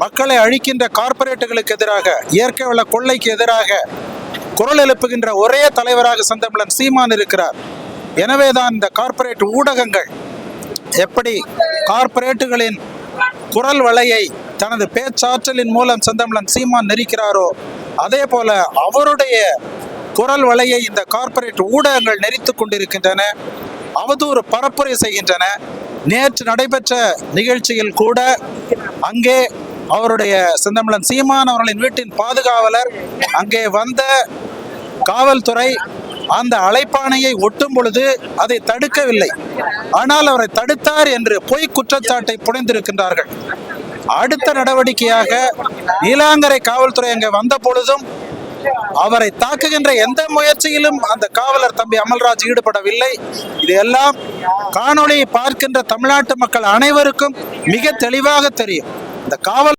மக்களை அழிக்கின்ற கார்ப்பரேட்டுகளுக்கு எதிராக இயற்கை வள கொள்ளைக்கு எதிராக குரல் எழுப்புகின்ற ஒரே தலைவராக சந்தமிழன் சீமான் இருக்கிறார். எனவேதான் இந்த கார்ப்பரேட் ஊடகங்கள் எப்படி கார்ப்பரேட்டுகளின் குரல் வலையை தனது பேச்சாற்றலின் மூலம் செந்தமிழன் சீமான் நெரிக்கிறாரோ அதே போல அவருடைய குரல் வலையை இந்த கார்ப்பரேட் ஊடகங்கள் நெறித்து கொண்டிருக்கின்றன அவதூறு பரப்புரை செய்கின்றன. நேற்று நடைபெற்ற நிகழ்ச்சியில் கூட அங்கே அவருடைய செந்தமிழன் சீமான் அவர்களின் வீட்டின் பாதுகாவலர். அங்கே வந்த காவல்துறை அந்த அழைப்பானையை ஒட்டும் பொழுது அதை தடுக்கவில்லை. ஆனால் அவரை தடுத்தார் என்று பொய் குற்றச்சாட்டை புனைந்திருக்கின்றார்கள். அடுத்த நடவடிக்கையாக நீலாங்கரை காவல்துறை அங்கே வந்த பொழுதும் அவரை தாக்குகின்ற எந்த முயற்சியிலும் அந்த காவலர் தம்பி அமல்ராஜ் ஈடுபடவில்லை. இதெல்லாம் காணொளியை பார்க்கின்ற தமிழ்நாட்டு மக்கள் அனைவருக்கும் மிக தெளிவாக தெரியும். இந்த காவல்